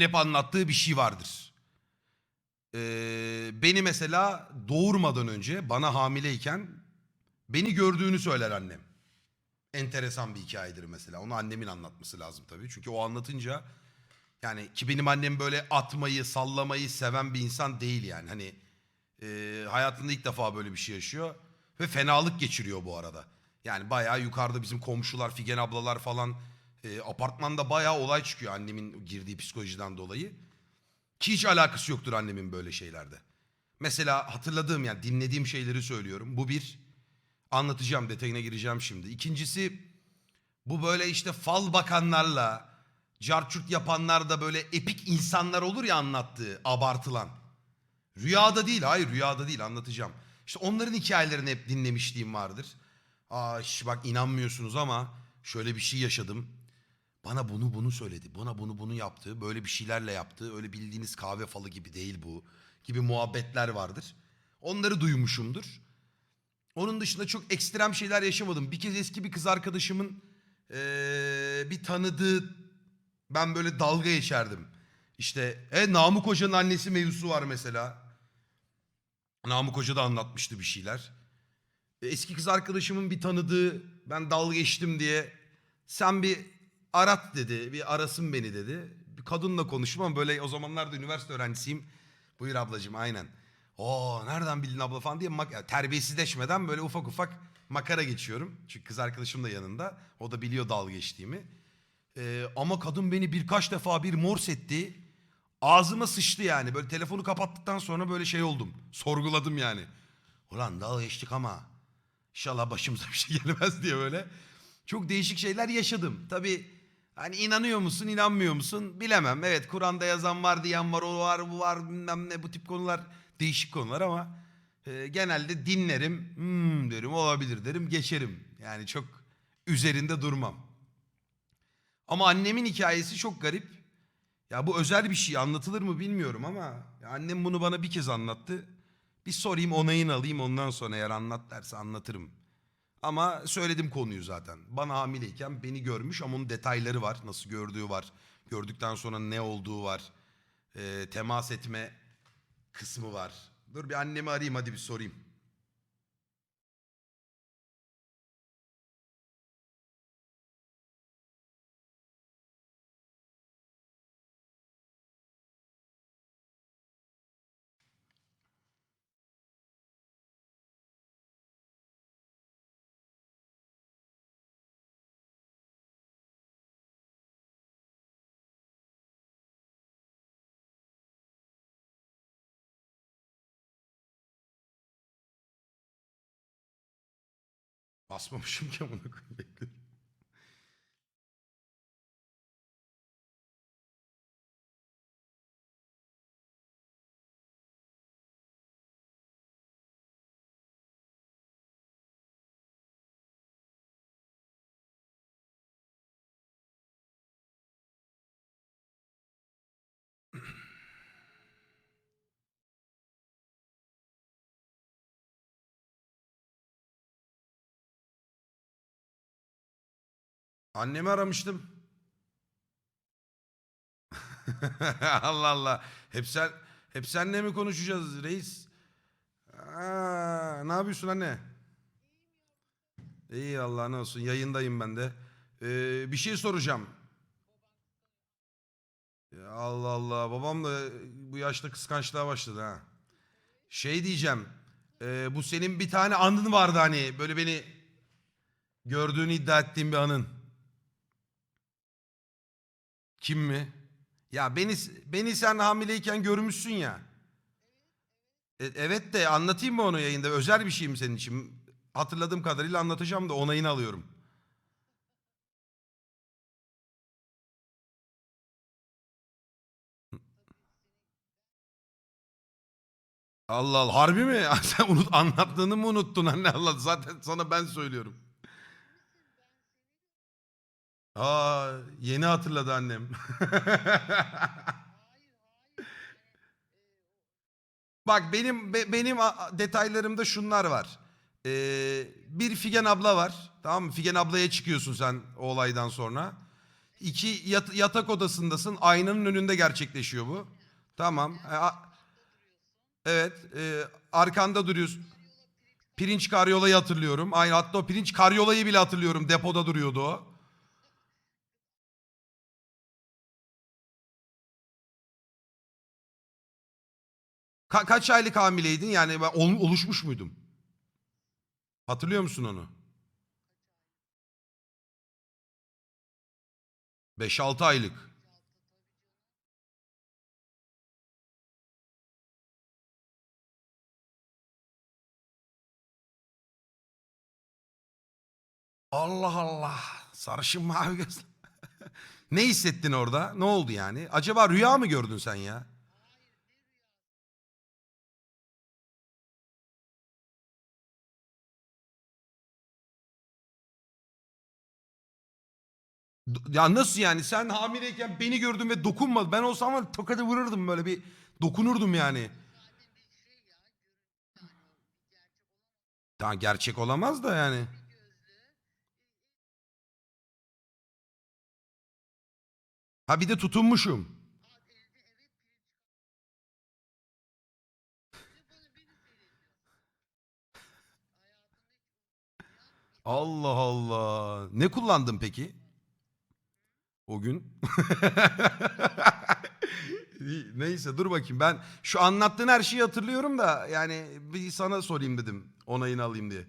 hep anlattığı bir şey vardır. Ee, beni mesela doğurmadan önce bana hamileyken beni gördüğünü söyler annem. Enteresan bir hikayedir mesela. Onu annemin anlatması lazım tabii. Çünkü o anlatınca yani ki benim annem böyle atmayı, sallamayı seven bir insan değil yani. Hani e, hayatında ilk defa böyle bir şey yaşıyor ve fenalık geçiriyor bu arada. Yani bayağı yukarıda bizim komşular, Figen ablalar falan e, apartmanda bayağı olay çıkıyor annemin girdiği psikolojiden dolayı. Ki hiç alakası yoktur annemin böyle şeylerde. Mesela hatırladığım yani dinlediğim şeyleri söylüyorum. Bu bir anlatacağım detayına gireceğim şimdi. İkincisi bu böyle işte fal bakanlarla carçurt yapanlar da böyle epik insanlar olur ya anlattığı abartılan. Rüyada değil hayır rüyada değil anlatacağım. İşte onların hikayelerini hep dinlemişliğim vardır. Aa şş, bak inanmıyorsunuz ama şöyle bir şey yaşadım. Bana bunu bunu söyledi. Bana bunu bunu yaptı. Böyle bir şeylerle yaptı. Öyle bildiğiniz kahve falı gibi değil bu. Gibi muhabbetler vardır. Onları duymuşumdur. Onun dışında çok ekstrem şeyler yaşamadım. Bir kez eski bir kız arkadaşımın eee, bir tanıdığı ben böyle dalga geçerdim. İşte e, Namık Hoca'nın annesi mevzusu var mesela. Namık Hoca da anlatmıştı bir şeyler. Eski kız arkadaşımın bir tanıdığı ben dalga geçtim diye sen bir arat dedi. Bir arasın beni dedi. Bir kadınla konuştum ama böyle o zamanlarda üniversite öğrencisiyim. Buyur ablacığım aynen. Oo nereden bildin abla falan diye mak- terbiyesizleşmeden böyle ufak ufak makara geçiyorum. Çünkü kız arkadaşım da yanında. O da biliyor dalga geçtiğimi. Ee, ama kadın beni birkaç defa bir mors etti. Ağzıma sıçtı yani. Böyle telefonu kapattıktan sonra böyle şey oldum. Sorguladım yani. Ulan dalga geçtik ama inşallah başımıza bir şey gelmez diye böyle. Çok değişik şeyler yaşadım. Tabii hani inanıyor musun inanmıyor musun bilemem. Evet Kur'an'da yazan var diyen var o var bu var bilmem ne bu tip konular değişik konular ama e, genelde dinlerim hmm derim olabilir derim geçerim. Yani çok üzerinde durmam. Ama annemin hikayesi çok garip. Ya bu özel bir şey anlatılır mı bilmiyorum ama annem bunu bana bir kez anlattı. Bir sorayım onayını alayım ondan sonra eğer anlat derse anlatırım. Ama söyledim konuyu zaten. Bana hamileyken beni görmüş ama onun detayları var. Nasıl gördüğü var. Gördükten sonra ne olduğu var. Ee, temas etme kısmı var. Dur bir annemi arayayım hadi bir sorayım. Basmamışım ki amına koyayım Annemi aramıştım. Allah Allah. Hep sen hep seninle mi konuşacağız reis? Aa, ne yapıyorsun anne? İyi Allah ne olsun yayındayım ben de. Ee, bir şey soracağım. Ya Allah Allah babam da bu yaşta kıskançlığa başladı ha. Şey diyeceğim. ee, bu senin bir tane anın vardı hani böyle beni gördüğünü iddia ettiğin bir anın. Kim mi? Ya beni beni sen hamileyken görmüşsün ya. E, evet de anlatayım mı onu yayında? Özel bir şey mi senin için? Hatırladığım kadarıyla anlatacağım da onayını alıyorum. Allah Allah harbi mi? Sen unut anlattığını mı unuttun anne Allah zaten sana ben söylüyorum. Aa yeni hatırladı annem. Bak benim be- benim detaylarımda şunlar var. Ee, bir Figen abla var. Tamam mı? Figen ablaya çıkıyorsun sen o olaydan sonra. İki yat- yatak odasındasın. Aynanın önünde gerçekleşiyor bu. Tamam. E, evet. e, arkanda duruyorsun. Pirinç karyolayı hatırlıyorum. Aynı hatta o pirinç karyolayı bile hatırlıyorum. Depoda duruyordu o. Ka- kaç aylık hamileydin? Yani ben ol- oluşmuş muydum? Hatırlıyor musun onu? 5-6 aylık. Allah Allah. Sarışın mavi göz. ne hissettin orada? Ne oldu yani? Acaba rüya mı gördün sen ya? Ya nasıl yani? Sen hamileyken beni gördün ve dokunmadın. Ben olsam var tokadı vururdum böyle bir dokunurdum yani. Daha gerçek olamaz da yani. Ha bir de tutunmuşum. Allah Allah. Ne kullandın peki? O gün. Neyse dur bakayım ben şu anlattığın her şeyi hatırlıyorum da yani bir sana sorayım dedim onayını alayım diye.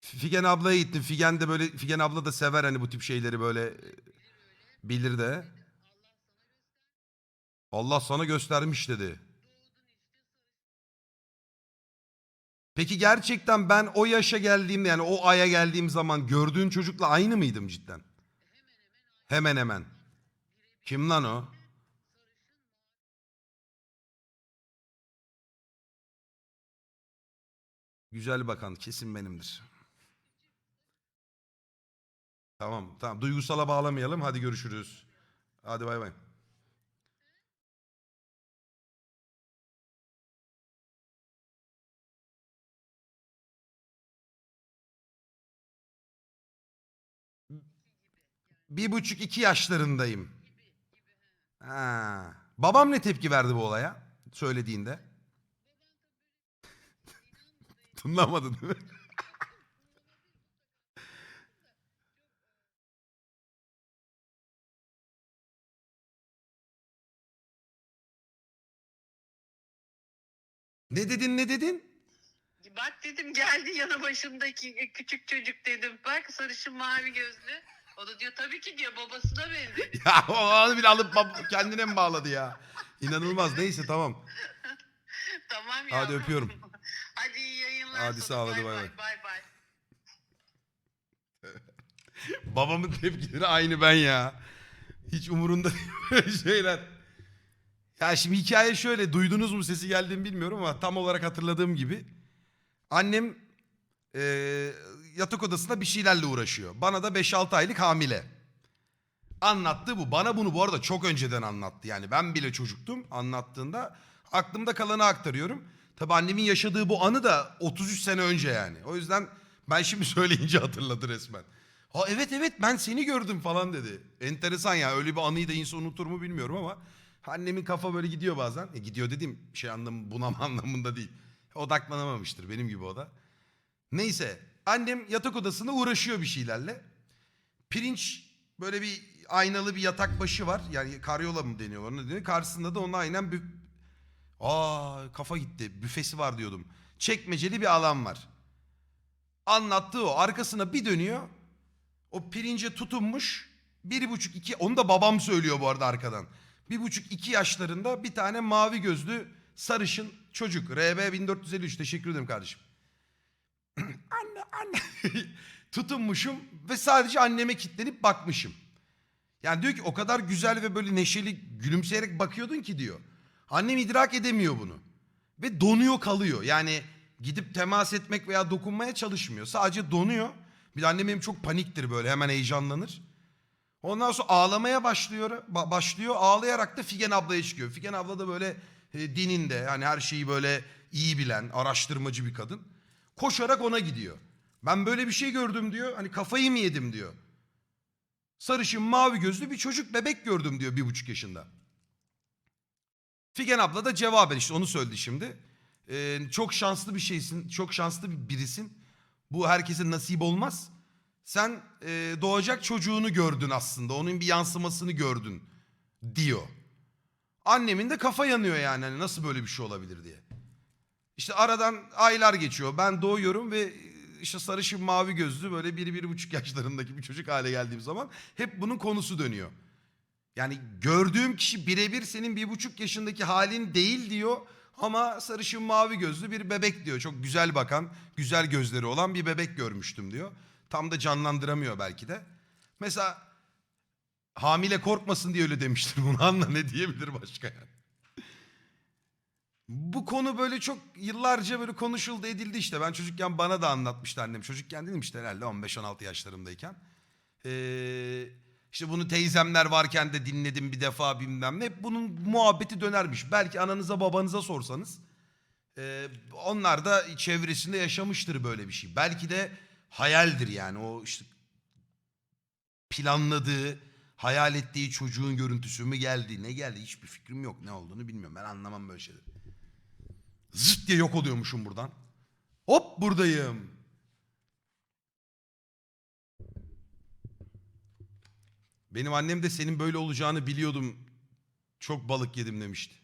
Figen ablaya gittim. Figen de böyle Figen abla da sever hani bu tip şeyleri böyle e, bilir de. Allah sana göstermiş dedi. Peki gerçekten ben o yaşa geldiğimde yani o aya geldiğim zaman gördüğün çocukla aynı mıydım cidden? Hemen hemen. Kim lan o? Güzel bakan kesin benimdir. Tamam tamam duygusala bağlamayalım hadi görüşürüz. Hadi bay bay. Bir buçuk iki yaşlarındayım. Ha. Babam ne tepki verdi bu olaya söylediğinde? Tınlamadın değil mi? Ne dedin ne dedin? Bak dedim geldi yanı başımdaki küçük çocuk dedim. Bak sarışın mavi gözlü. O da diyor tabii ki diyor babasına benziyor. Ya o anı bile alıp bab- kendine mi bağladı ya? İnanılmaz neyse tamam. tamam ya. Hadi öpüyorum. Hadi iyi yayınlar. Hadi sana. sağ ol, hadi Bay bay bay. Bay bay. Babamın tepkileri aynı ben ya. Hiç umurunda değil böyle şeyler. Ya şimdi hikaye şöyle duydunuz mu sesi geldiğini bilmiyorum ama tam olarak hatırladığım gibi. Annem eee, yatak odasında bir şeylerle uğraşıyor. Bana da 5-6 aylık hamile. Anlattı bu. Bana bunu bu arada çok önceden anlattı. Yani ben bile çocuktum anlattığında. Aklımda kalanı aktarıyorum. Tabii annemin yaşadığı bu anı da 33 sene önce yani. O yüzden ben şimdi söyleyince hatırladı resmen. Ha evet evet ben seni gördüm falan dedi. Enteresan ya öyle bir anıyı da insan unutur mu bilmiyorum ama annemin kafa böyle gidiyor bazen. E, gidiyor dediğim şey anlamı bunama anlamında değil. Odaklanamamıştır benim gibi o da. Neyse annem yatak odasında uğraşıyor bir şeylerle. Pirinç böyle bir aynalı bir yatak başı var. Yani karyola mı deniyor ona deniyor. Karşısında da onun aynen bir... Aa kafa gitti. Büfesi var diyordum. Çekmeceli bir alan var. Anlattığı o. Arkasına bir dönüyor. O pirince tutunmuş. Bir buçuk iki. Onu da babam söylüyor bu arada arkadan. Bir buçuk iki yaşlarında bir tane mavi gözlü sarışın çocuk. RB 1453. Teşekkür ederim kardeşim. anne. Tutunmuşum ve sadece anneme kilitlenip bakmışım. Yani diyor ki o kadar güzel ve böyle neşeli gülümseyerek bakıyordun ki diyor. Annem idrak edemiyor bunu. Ve donuyor kalıyor. Yani gidip temas etmek veya dokunmaya çalışmıyor. Sadece donuyor. Bir de annem benim çok paniktir böyle hemen heyecanlanır. Ondan sonra ağlamaya başlıyor. ba- başlıyor. Ağlayarak da Figen ablaya çıkıyor. Figen abla da böyle e, dininde hani her şeyi böyle iyi bilen, araştırmacı bir kadın. Koşarak ona gidiyor. Ben böyle bir şey gördüm diyor. Hani kafayı mı yedim diyor. Sarışın mavi gözlü bir çocuk bebek gördüm diyor bir buçuk yaşında. Figen abla da cevaben işte onu söyledi şimdi. Ee, çok şanslı bir şeysin, çok şanslı bir birisin. Bu herkese nasip olmaz. Sen e, doğacak çocuğunu gördün aslında, onun bir yansımasını gördün diyor. Annemin de kafa yanıyor yani hani nasıl böyle bir şey olabilir diye. İşte aradan aylar geçiyor. Ben doğuyorum ve işte sarışın mavi gözlü böyle bir, bir buçuk yaşlarındaki bir çocuk hale geldiğim zaman hep bunun konusu dönüyor. Yani gördüğüm kişi birebir senin bir buçuk yaşındaki halin değil diyor ama sarışın mavi gözlü bir bebek diyor. Çok güzel bakan, güzel gözleri olan bir bebek görmüştüm diyor. Tam da canlandıramıyor belki de. Mesela hamile korkmasın diye öyle demiştir bunu anla ne diyebilir başka yani. Bu konu böyle çok yıllarca böyle konuşuldu edildi işte. Ben çocukken bana da anlatmıştı annem. Çocukken dedim işte herhalde 15-16 yaşlarımdayken. Ee, işte bunu teyzemler varken de dinledim bir defa bilmem ne. Hep bunun muhabbeti dönermiş. Belki ananıza babanıza sorsanız. e, onlar da çevresinde yaşamıştır böyle bir şey. Belki de hayaldir yani o işte planladığı, hayal ettiği çocuğun görüntüsü mü geldi, ne geldi hiçbir fikrim yok. Ne olduğunu bilmiyorum. Ben anlamam böyle şeyleri. Zıt diye yok oluyormuşum buradan. Hop buradayım. Benim annem de senin böyle olacağını biliyordum. Çok balık yedim demişti.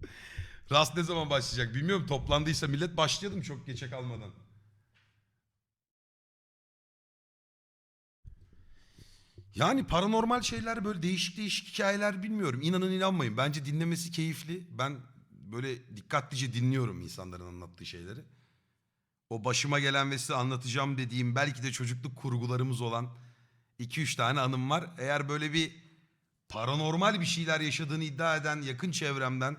Rast ne zaman başlayacak bilmiyorum. Toplandıysa millet başlayalım çok geçe kalmadan. Yani paranormal şeyler böyle değişik değişik hikayeler bilmiyorum. İnanın inanmayın. Bence dinlemesi keyifli. Ben böyle dikkatlice dinliyorum insanların anlattığı şeyleri. O başıma gelen ve size anlatacağım dediğim belki de çocukluk kurgularımız olan 2-3 tane anım var. Eğer böyle bir paranormal bir şeyler yaşadığını iddia eden yakın çevremden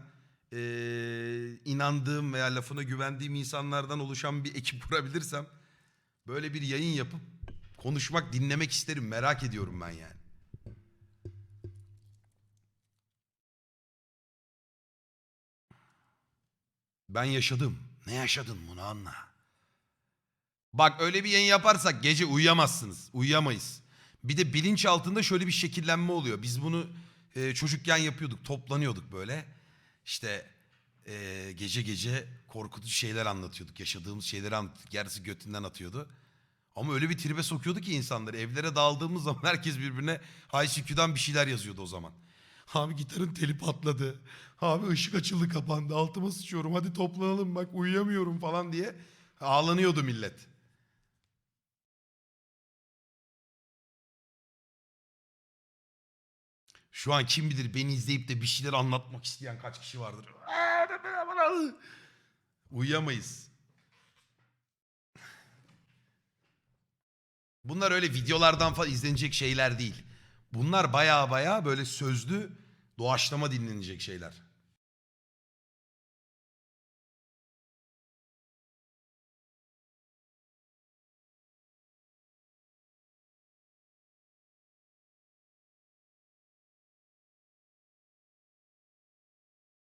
eee, inandığım veya lafına güvendiğim insanlardan oluşan bir ekip kurabilirsem böyle bir yayın yapıp konuşmak, dinlemek isterim. Merak ediyorum ben yani. Ben yaşadım. Ne yaşadın bunu anla. Bak öyle bir yayın yaparsak gece uyuyamazsınız. Uyuyamayız. Bir de bilinç altında şöyle bir şekillenme oluyor. Biz bunu e, çocukken yapıyorduk. Toplanıyorduk böyle. İşte e, gece gece korkutucu şeyler anlatıyorduk. Yaşadığımız şeyleri anlatıyorduk. Yarısı götünden atıyordu. Ama öyle bir tribe sokuyordu ki insanları. Evlere dağıldığımız zaman herkes birbirine ICQ'dan bir şeyler yazıyordu o zaman. Abi gitarın teli patladı. Abi ışık açıldı kapandı. Altıma sıçıyorum. Hadi toplanalım bak uyuyamıyorum falan diye. Ağlanıyordu millet. Şu an kim bilir beni izleyip de bir şeyler anlatmak isteyen kaç kişi vardır. Uyuyamayız. Bunlar öyle videolardan falan izlenecek şeyler değil. Bunlar baya baya böyle sözlü doğaçlama dinlenecek şeyler.